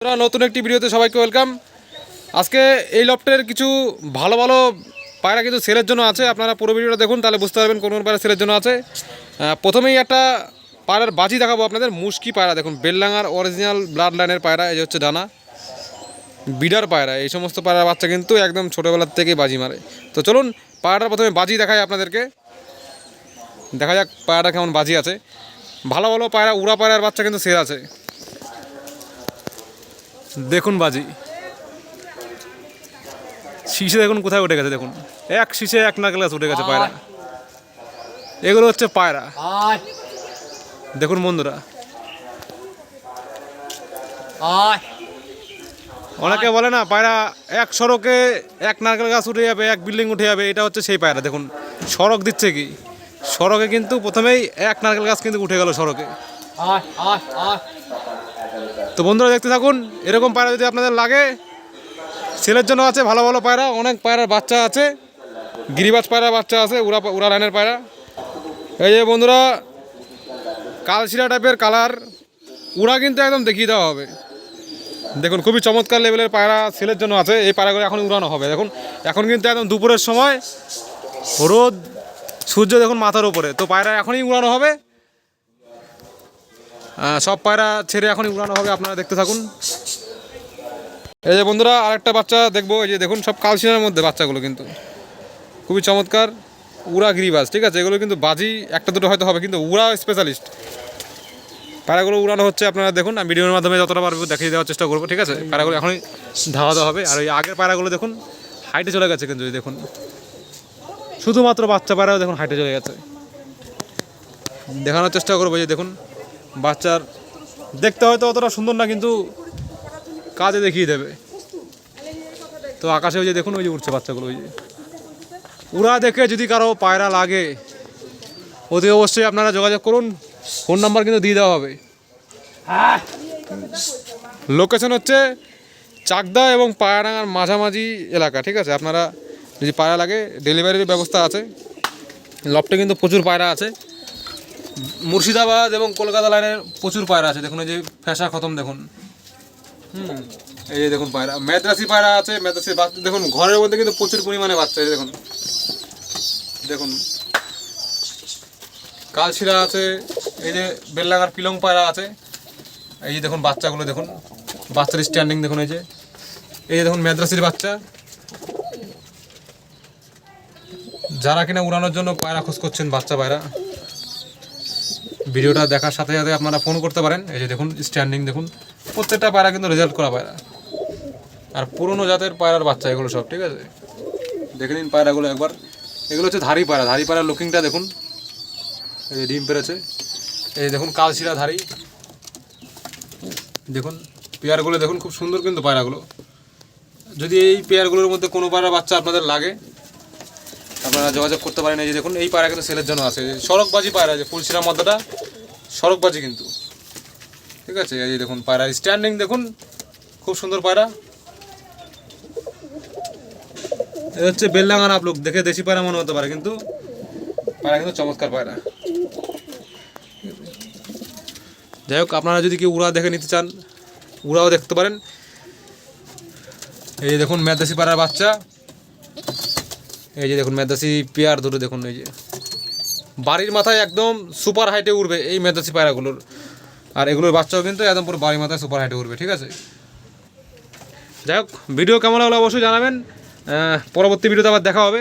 নতুন একটি ভিডিওতে সবাইকে ওয়েলকাম। আজকে এই লফটের কিছু ভালো ভালো পায়রা কিন্তু সেলের জন্য আছে। আপনারা পুরো ভিডিওটা দেখুন, তাহলে বুঝতে পারবেন কোন কোন পায়রা সেলের জন্য আছে। প্রথমেই একটা পায়রার বাজি দেখাবো আপনাদের, মুশকি পায়রা। দেখুন বেললাঙ্গার অরিজিনাল ব্লাড লাইনের পায়রা, এই হচ্ছে ডানা। বিডার পায়রা, এই সমস্ত পায়রার বাচ্চা কিন্তু একদম ছোটোবেলার থেকেই বাজি মারে। তো চলুন, পায়রাটা প্রথমে বাজি দেখাই আপনাদেরকে। দেখা যাক পায়রাটা কেমন বাজি আছে। ভালো ভালো পায়রা, উড়া পায়রার বাচ্চা কিন্তু সেল আছে। দেখুন বাজি। শীষে দেখুন কোথায় উঠে গেছে দেখুন। এক শীষে এক নারকেল গাছ উঠে গেছে পায়রা। এগুলো হচ্ছে পায়রা। দেখুন বন্ধুরা। আয়! অনেকে বলে না পায়রা এক সড়কে এক নারকেল গাছ উঠে যাবে এক বিল্ডিং উঠে যাবে এটা হচ্ছে সেই পায়রা। দেখুন সড়ক দিচ্ছে কি? সড়কে কিন্তু প্রথমেই এক নারকেল গাছ কিন্তু উঠে গেল সড়কে। তো বন্ধুরা দেখতে থাকুন, এরকম পায়রা যদি আপনাদের লাগে, ছেলের জন্য আছে, ভালো ভালো পায়রা, অনেক পায়রার বাচ্চা আছে, গিরিবাজ পায়রার বাচ্চা আছে, উড়া উড়া লাইনের পায়রা। এই যে বন্ধুরা, কালশিরা টাইপের কালার, উড়া কিন্তু একদম দেখিয়ে দেওয়া হবে। দেখুন, খুবই চমৎকার লেভেলের পায়রা ছেলের জন্য আছে, এই পায়রাগুলো এখন উড়ানো হবে। দেখুন, এখন কিন্তু একদম দুপুরের সময়, রোদ, সূর্য দেখুন মাথার উপরে, তো পায়রা এখনই উড়ানো হবে। সব পায়রা ছেড়ে এখনই উড়ানো হবে, আপনারা দেখতে থাকুন। এই যে বন্ধুরা, আরেকটা বাচ্চা দেখব, এই যে দেখুন, সব কালসিনের মধ্যে বাচ্চাগুলো কিন্তু। খুবই চমৎকার, উড়া গিরিবাজ, ঠিক আছে? এগুলো কিন্তু বাজি, একটা দুটো হয়তো হবে, কিন্তু উড়া স্পেশালিস্ট পায়রাগুলো উড়ানো হচ্ছে, আপনারা দেখুন, আমি ভিডিওর মাধ্যমে যতটা পারব দেখিয়ে দেওয়ার চেষ্টা করব, ঠিক আছে? পায়রাগুলো এখনই ধাওয়া দেওয়া হবে। আর ওই আগের পায়রাগুলো দেখুন হাইটে চলে গেছে কিন্তু দেখুন। শুধুমাত্র বাচ্চা পায়রাও দেখুন হাইটে চলে গেছে। দেখানোর চেষ্টা করব যে দেখুন। বাচ্চার দেখতে হয়তো অতটা সুন্দর না, কিন্তু কাজে দেখিয়ে দেবে। তো আকাশে ওই যে দেখুন, ওই যে উঠছে বাচ্চাগুলো, ওই যে। উড়া দেখে যদি কারও পায়রা লাগে, অতি অবশ্যই আপনারা যোগাযোগ করুন। ফোন নাম্বার কিন্তু দিয়ে দেওয়া হবে। লোকেশন হচ্ছে চাকদা এবং পায়রাডাঙ্গার মাঝামাঝি এলাকা, ঠিক আছে? আপনারা যদি পায়রা লাগে ডেলিভারির ব্যবস্থা আছে। লফটে কিন্তু প্রচুর পায়রা আছে। মুর্শিদাবাদ এবং কলকাতা লাইনের প্রচুর পায়রা আছে। দেখুন এই যে ফ্যাসা খতম, দেখুন। হুম, এই যে দেখুন পায়রা। মেদ্রাসি পায়রা আছে, মেদ্রাসি বাচ্চা দেখুন, ঘরের মধ্যে কিন্তু প্রচুর পরিমাণে বাচ্চা এই দেখুন। দেখুন। কালশিরা আছে, এই যে বেললাগার পিলং পায়রা আছে। এই যে দেখুন বাচ্চাগুলো, দেখুন। বাচ্চার স্ট্যান্ডিং দেখুন এই যে। এই যে দেখুন মেদ্রাসির বাচ্চা। যারা কিনা উড়ানোর জন্য পায়রা খোঁজ করছেন, বাচ্চা পায়রা। ভিডিওটা দেখার সাথে সাথে আপনারা ফোন করতে পারেন। এই যে দেখুন স্ট্যান্ডিং দেখুন, প্রত্যেকটা পায়রা কিন্তু রেজাল্ট করা পায়রা। আর পুরনো জাতের পায়রার বাচ্চা, এগুলো সব, ঠিক আছে? দেখে নিন পায়রাগুলো একবার। এগুলো হচ্ছে ধারি পায়রা ধারি পায়রার লুকিংটা দেখুন। এই যে ডিম পেরেছে। এই দেখুন, কালশিরা ধারি দেখুন, পেয়ারগুলো দেখুন, খুব সুন্দর কিন্তু পায়রাগুলো। যদি এই পেয়ারগুলোর মধ্যে কোনো পায়রা বাচ্চা আপনাদের লাগে আপনারা যোগাযোগ করতে পারেন। এই যে দেখুন, এই পায়রা কিন্তু সেলের জন্য আছে। সড়কবাজি পায়রা যে ফুলশিরা মধ্যটা সড়কবাজি কিন্তু। ঠিক আছে? এই যে দেখুন পায়রা স্ট্যান্ডিং দেখুন, খুব সুন্দর পায়রা এ হচ্ছে বেললাঙ্গান আপলোক দেখে দেশি পায়রা মনে হতে পারে, কিন্তু পায়রা কিন্তু চমৎকার পায়রা যাই হোক, আপনারা যদি কেউ উড়া দেখে নিতে চান, উড়াও দেখতে পারেন। এই দেখুন মেদাসি পায়রার বাচ্চা। এই যে দেখুন মেদাসি পেয়ার দুটো দেখুন, এই যে। বাড়ির মাথায় একদম সুপার হাইটে উঠবে এই মেদাসি পায়রাগুলোর। আর এগুলোর বাচ্চাও কিন্তু একদম পুরো বাড়ির মাথায় সুপার হাইটে উঠবে ঠিক আছে? যাই হোক ভিডিও কেমন লাগল অবশ্যই জানাবেন। পরবর্তী ভিডিওতে আবার দেখা হবে।